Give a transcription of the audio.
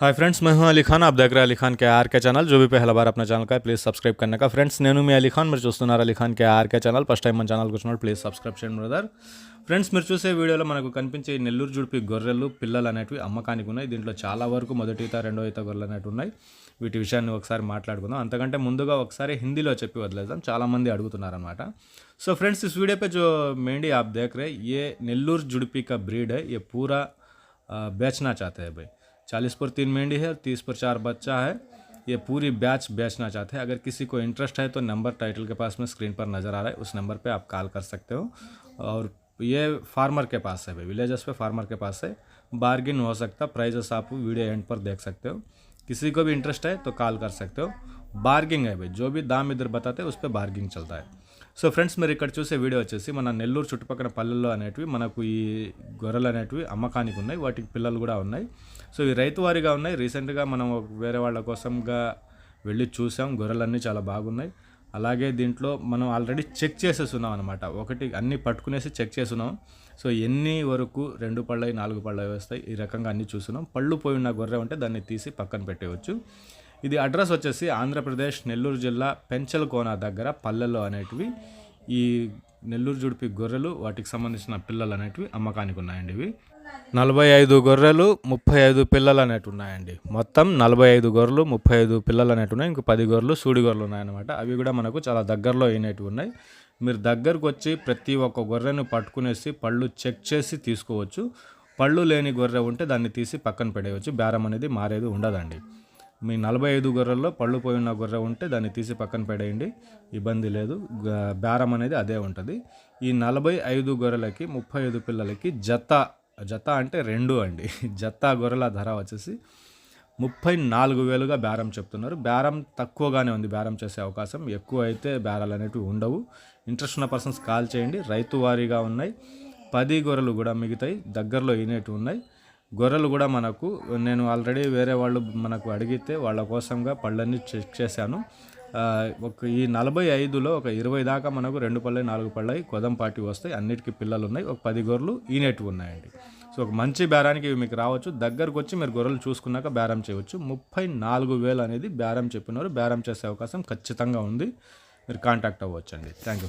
Hi friends मैं हूं अली खान आप देख रहे हैं अली खान के आर के ఛానల్ जो भी पहला बार अपना ఛానల్ का है ప్లీజ్ సబ్స్క్రైబ్ करने का ఫ్రెండ్స్ నేను మీ అలీ ఖాన్ మీరు చూస్తున్నారు Ali Khan K R K channel first time మన ఛానల్కి వచ్చినప్పుడు ప్లీజ్ సబ్స్క్రైబ్ చేయండి బ్రదర్ ఫ్రెండ్స్ మీరు చూసే వీడియోలో మనకు కనిపించే ఈ నెల్లూరు జుడిపి గొర్రెలు పిల్లలు అనేటివి అమ్మకానికి ఉన్నాయి దీంట్లో చాలా వరకు మొదటి ఈత రెండో ఈత గొర్రెలు అనేవి ఉన్నాయి వీటి విషయాన్ని ఒకసారి మాట్లాడుకుందాం అంతకంటే ముందుగా ఒకసారి హిందీలో చెప్పి వదిలేద్దాం చాలామంది అడుగుతున్నారనమాట సో फ्रेंड्स इस वीडियो पे जो मेंढी आप देख रहे हैं ये नेल्लूर जुड़पी का ब्रीड है ये पूरा आ, बेचना चाहते हैं भाई चालीस पर तीन मेंढी है और तीस पर चार बच्चा है। ये पूरी बैच बेचना चाहते हैं। अगर किसी को इंटरेस्ट है तो नंबर टाइटल के पास में स्क्रीन पर नज़र आ रहा है। उस नंबर पे आप कॉल कर सकते हो। और ये फार्मर के पास है भाई विलेजर्स पे फार्मर के पास है। बार्गिन हो सकता प्राइजेस आप वीडियो एंड पर देख सकते हो। किसी को भी इंटरेस्ट है तो कॉल कर सकते हो। बार्गिंग है भाई, जो भी दाम इधर बताते हैं, उस पर बार्गिंग चलता है। సో ఫ్రెండ్స్ మీరు ఇక్కడ చూసే వీడియో వచ్చేసి మన నెల్లూరు చుట్టుపక్కల పల్లెల్లో అనేటివి మనకు ఈ గొర్రెలు అనేటివి అమ్మకానికి ఉన్నాయి వాటికి పిల్లలు కూడా ఉన్నాయి. సో ఇవి రైతు వారిగా ఉన్నాయి. రీసెంట్గా మనం వేరే వాళ్ళ కోసంగా వెళ్ళి చూసాం. గొర్రెలన్నీ చాలా బాగున్నాయి. అలాగే దీంట్లో మనం ఆల్రెడీ చెక్ చేసేస్తున్నాం అనమాట ఒకటి అన్నీ పట్టుకునేసి చెక్ చేస్తున్నాం సో ఎన్ని వరకు రెండు పళ్ళవి నాలుగు పళ్ళవి వస్తాయి ఈ రకంగా అన్నీ చూస్తున్నాం పళ్ళు పోయిన గొర్రె ఉంటే దాన్ని తీసి పక్కన పెట్టేయచ్చు. ఇది అడ్రస్ వచ్చేసి ఆంధ్రప్రదేశ్ నెల్లూరు జిల్లా పెంచలకోన దగ్గర పల్లెల్లో అనేటివి. ఈ నెల్లూరు జుడిపి గొర్రెలు వాటికి సంబంధించిన పిల్లలు అనేటివి అమ్మకానికి ఉన్నాయండి ఇవి. నలభై ఐదు గొర్రెలు ముప్పై ఐదు పిల్లలు అనేటివి ఉన్నాయండి. మొత్తం నలభై ఐదు గొర్రెలు ముప్పై ఐదు పిల్లలు అనేటివి ఉన్నాయి. ఇంకో పది గొర్రెలు సూడి గొర్రెలు ఉన్నాయన్నమాట. అవి కూడా మనకు చాలా దగ్గరలో అయినవి ఉన్నాయి. మీరు దగ్గరకు వచ్చి ప్రతి ఒక్క గొర్రెను పట్టుకునేసి పళ్ళు చెక్ చేసి తీసుకోవచ్చు. పళ్ళు లేని గొర్రె ఉంటే దాన్ని తీసి పక్కన పెట్టేయచ్చు బేరం అనేది మారేది ఉండదండి. మీ నలభై ఐదు గొర్రెల్లో పళ్ళు పోయిన గొర్రె ఉంటే దాన్ని తీసి పక్కన పడేయండి. ఇబ్బంది లేదు. బేరం అనేది అదే ఉంటుంది. ఈ నలభై ఐదు గొర్రెలకి ముప్పై ఐదు పిల్లలకి జత జత అంటే రెండు అండి. జత గొర్రెల ధర వచ్చేసి ముప్పై నాలుగు వేలుగా బేరం చెప్తున్నారు. బేరం తక్కువగానే ఉంది. బేరం చేసే అవకాశం ఎక్కువ అయితే బేరాలు అనేటివి ఉండవు. ఇంట్రెస్ట్ ఉన్న పర్సన్స్ కాల్ చేయండి. రైతు వారీగా ఉన్నాయి. పది గొర్రెలు కూడా మిగతాయి. దగ్గరలో ఈనేటివి ఉన్నాయి. గొర్రెలు కూడా మనకు నేను ఆల్రెడీ వేరే వాళ్ళు మనకు అడిగితే వాళ్ళ కోసంగా పళ్ళన్నీ చెక్ చేశాను. ఒక ఈ నలభై ఐదులో ఒక ఇరవై దాకా మనకు రెండు పళ్ళై నాలుగు పళ్ళై కొదంపాటి వస్తాయి. అన్నిటికీ పిల్లలు ఉన్నాయి ఒక పది గొర్రెలు ఈనేటివి ఉన్నాయండి. సో ఒక మంచి బేరానికి ఇవి మీకు రావచ్చు. దగ్గరకు వచ్చి మీరు గొర్రెలు చూసుకున్నాక బేరం చేయవచ్చు. ముప్పై నాలుగు వేలు అనేది బేరం చెప్పినారు బేరం చేసే అవకాశం ఖచ్చితంగా ఉంది. మీరు కాంటాక్ట్ అవ్వచ్చండి. Thank you